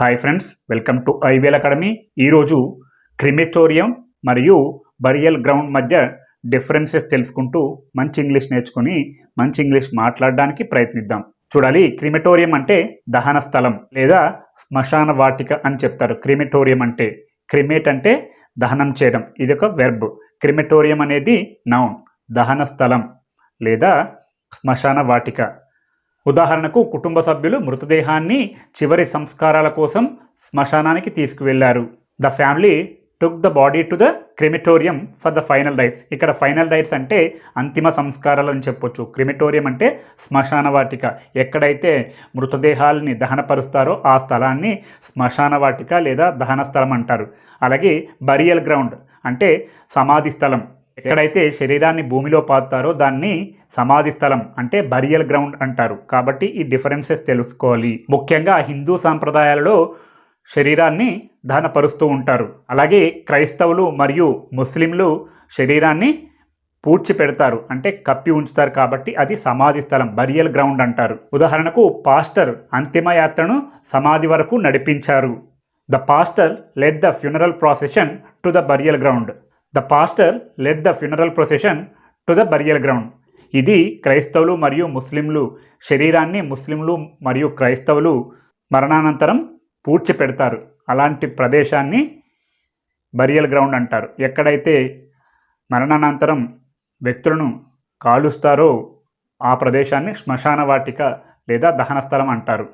Hi friends welcome to ఐవేల్ academy ఈరోజు crematorium మరియు బరియల్ గ్రౌండ్ మధ్య డిఫరెన్సెస్ తెలుసుకుంటూ మంచి ఇంగ్లీష్ నేర్చుకుని మంచి ఇంగ్లీష్ మాట్లాడడానికి ప్రయత్నిద్దాం. చూడాలి క్రిమిటోరియం అంటే దహన స్థలం లేదా శ్మశాన వాటిక అని చెప్తారు. క్రిమిటోరియం అంటే క్రిమేట్ అంటే దహనం చేయడం. ఇది ఒక వెర్బ్ క్రిమిటోరియం అనేది నౌన్ దహన స్థలం లేదా శ్మశాన వాటిక. ఉదాహరణకు కుటుంబ సభ్యులు మృతదేహాన్ని చివరి సంస్కారాల కోసం శ్మశానానికి తీసుకువెళ్ళారు. The family took the body to the crematorium for the final rites ఇక్కడ ఫైనల్ రైట్స్ అంటే అంతిమ సంస్కారాలు అని చెప్పొచ్చు. క్రిమిటోరియం అంటే శ్మశాన వాటిక. ఎక్కడైతే మృతదేహాలని దహనపరుస్తారో ఆ స్థలాన్ని శ్మశాన వాటిక లేదా దహన స్థలం అంటారు. అలాగే బరియల్ గ్రౌండ్ అంటే సమాధి స్థలం. ఎక్కడైతే శరీరాన్ని భూమిలో పాతారో దాన్ని సమాధి స్థలం అంటే బరియల్ గ్రౌండ్ అంటారు. కాబట్టి ఈ డిఫరెన్సెస్ తెలుసుకోవాలి. ముఖ్యంగా హిందూ సాంప్రదాయాలలో శరీరాన్ని దహనపరుస్తూ ఉంటారు. అలాగే క్రైస్తవులు మరియు ముస్లింలు శరీరాన్ని పూడ్చి పెడతారు అంటే కప్పి ఉంచుతారు కాబట్టి అది సమాధి స్థలం బరియల్ గ్రౌండ్ అంటారు. ఉదాహరణకు పాస్టర్ అంతిమయాత్రను సమాధి వరకు నడిపించారు. The pastor let the funeral procession to the burial ground the pastor led the funeral procession to the burial ground. ఇది క్రైస్తవులు మరియు ముస్లింలు శరీరాన్ని ముస్లింలు మరియు క్రైస్తవులు మరణానంతరం పూడ్చి పెడతారు. అలాంటి ప్రదేశాన్ని బరియల్ గ్రౌండ్ అంటారు. ఎక్కడైతే మరణానంతరం వ్యక్తులను కాలుస్తారో ఆ ప్రదేశాన్ని శ్మశాన వాటిక లేదా దహన స్థలం అంటారు.